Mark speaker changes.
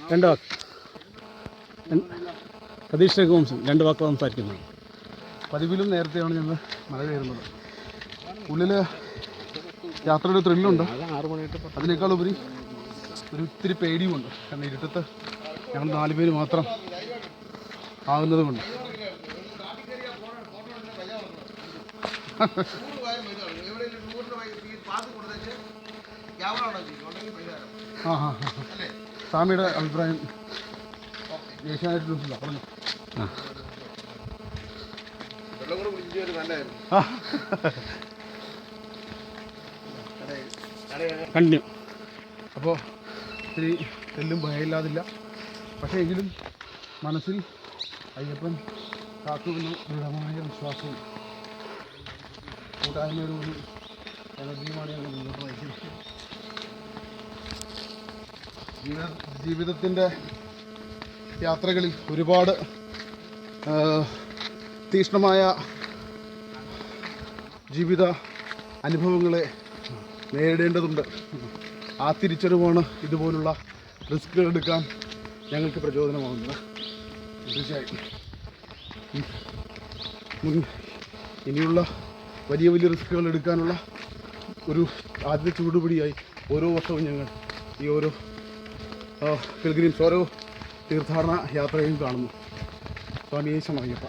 Speaker 1: രണ്ട് വാക്ക്. സതീഷ് രഘുവംശം രണ്ട് വാക്ക് സംസാരിക്കുന്നത്
Speaker 2: പതിവിലും നേരത്തെയാണ് ഞങ്ങൾ മല കയറുന്നത് ഉള്ളിൽ യാത്രയുടെ ത്രില്ലുണ്ട്. അതിനേക്കാൾ ഉപരി ഒരു ഇത്തിരി പേടിയുമുണ്ട്. കാരണം ഇരുട്ടത്ത് ഞങ്ങൾ നാല് പേര് മാത്രം ആകുന്നത് കൊണ്ട് ആ ഹാ ആ. സ്വാമിയുടെ അഭിപ്രായം ഏഷ്യാനെറ്റ് പറഞ്ഞു. ആ.
Speaker 1: കണ്ടിന്യൂ.
Speaker 2: അപ്പോൾ ഇത്തിരി തെല്ലും ഭയമില്ലാതില്ല. പക്ഷേ എങ്കിലും മനസ്സിൽ അയ്യപ്പൻ കാത്തുവിന് ദൃഢമായ വിശ്വാസവും കൂട്ടായ്മയോടുകൂടി ഒരു എനർജിയുമാണ് ഞങ്ങൾ മുന്നോട്ട് നയിക്കുന്നത് ജീവിതത്തിന്റെ യാത്രകളിൽ ഒരുപാട് തീക്ഷ്ണമായ ജീവിത അനുഭവങ്ങളെ നേരിടേണ്ടതുണ്ട്. ആ തിരിച്ചറിവാണ് ഇതുപോലുള്ള റിസ്ക് എടുക്കാൻ ഞങ്ങൾക്ക് പ്രചോദനമാകുന്നത്. തീർച്ചയായിട്ടും ഇനിയുള്ള വലിയ വലിയ റിസ്ക്കുകൾ എടുക്കാനുള്ള ഒരു ആദ്യ ചൂടുപിടിയായി ഓരോ വർഷവും ഞങ്ങൾ ഈ ഓരോ പിൽഗ്രിംസ് ഓരോ തീർത്ഥാടന യാത്രയും കാണുന്നു. ശമയ്യപ്പ